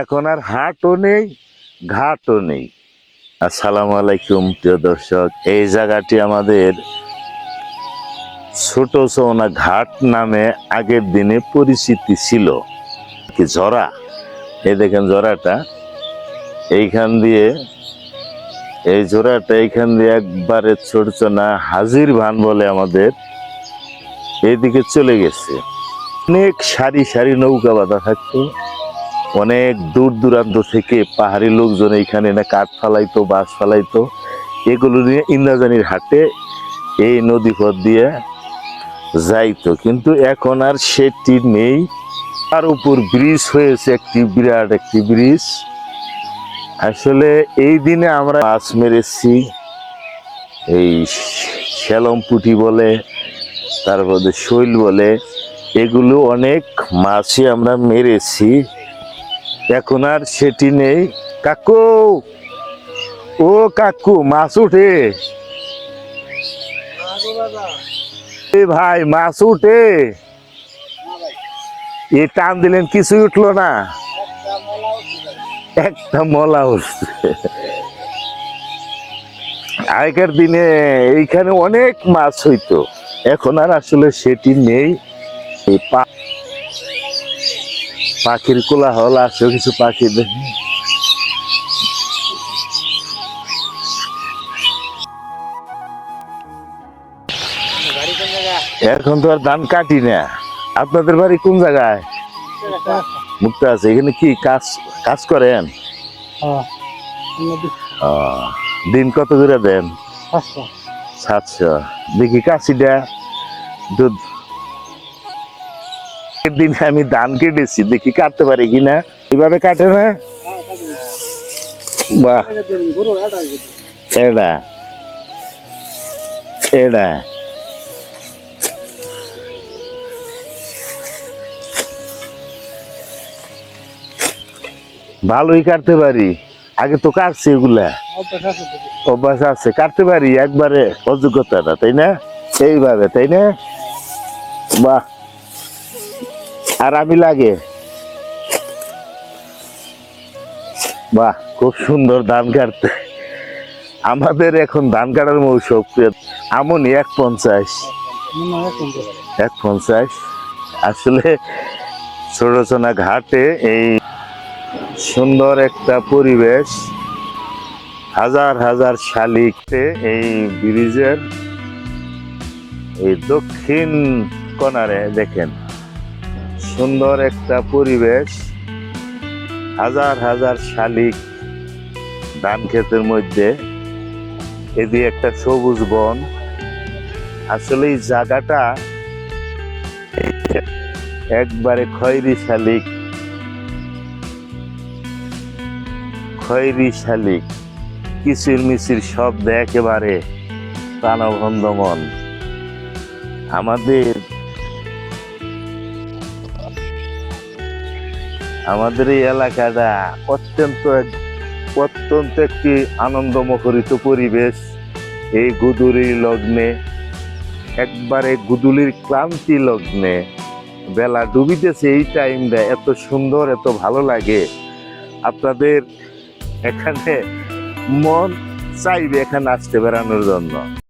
এখন আর হাটও নেই, ঘাটও নেই। আসসালামু আলাইকুম, প্রিয় দর্শক। এই জায়গাটি আমাদের ছোট চৌনা ঘাট নামে আগের দিনে পরিচিতি ছিল। কি জরা এই দেখেন জরাটা এইখান দিয়ে, এই জোড়াটা এইখান দিয়ে একবারে ছোট না হাজির ভান বলে আমাদের এইদিকে চলে গেছে। অনেক সারি সারি নৌকা বাঁধা থাকতো। অনেক দূর দূরান্ত থেকে পাহাড়ি লোকজন এইখানে না কাঠ ফালাইতো বাস ফালাইতো। এগুলো নিয়ে ইন্দ্রাজানির হাটে এই নদী পথ দিয়ে যাইতো। কিন্তু এখন আর সেটি নেই। তার উপর ব্রিজ হয়েছে একটি বিরাট একটি ব্রিজ। আসলে এই দিনে আমরা মাছ মেরেছি। এই শ্যালম পুঁটি বলে, তারপরে শৈল বলে, এগুলো অনেক মাছই আমরা মেরেছি। এখন আর সেটি নেই। কাকু! ও কাকু, মাছ উঠে। ভাই, মাছ উঠে। এ টান দিলেন, কিছুই উঠল না। একটা মলা উঠছে। আগেকার দিনে এইখানে অনেক মাছ হইতো। এখন আর আসলে সেটি নেই। এই পাখির কোলা কোলাহল আছে কিছু পাখি দেখি। এখন তো আর ধান কাটি না। আপনাদের বাড়ি কোন জায়গায়? মুক্ত আছে এখানে কি কাজ কাজ করেন? দিন কত করে দেন? সাতশো। দেখি কাশিটা দুধ দিন আমি ধান কেটেছি, দেখি কাটতে পারি কিনা। এইভাবে কাটে না? বাহ। এটা এটা ভালোই কাটতে পারি। আগে তো কাটছি এগুলা। অভ্যাস আছে, কাটতে পারি একবারে অযোগ্যতাটা, তাই না? এইভাবে, তাই না? বাহ। আর আমি লাগে। বাহ, খুব সুন্দর ধান কাটতে। আমাদের এখন ধান কাটার মৌসুম আমনি এক পঞ্চাশ। এক পঞ্চাশ। আসলে ছোট ছোনা ঘাটে এই সুন্দর একটা পরিবেশ, হাজার হাজার শালিকতে এই ব্রিজের এই দক্ষিণ কোনারে দেখেন। সুন্দর একটা পরিবেশ। হাজার হাজার শালিক ধান ক্ষেতের মধ্যে। এদিকে একটা সবুজ বন। আসলে এই জায়গাটা একবারে খয়েরি শালিক। খয়েরি শালিক। কিচির মিচির শব্দ একেবারে প্রাণবন্ধমন আমাদের আমাদের এই এলাকাটা অত্যন্ত অত্যন্ত একটি আনন্দমুখরিত পরিবেশ। এই গুদুরির লগ্নে, একবারে গুদুলির ক্লান্তি লগ্নে বেলা ডুবিতেছে এই টাইমটা, এত সুন্দর, এত ভালো লাগে। আপনাদের এখানে মন চাইবে এখানে আসতে বেড়ানোর জন্য।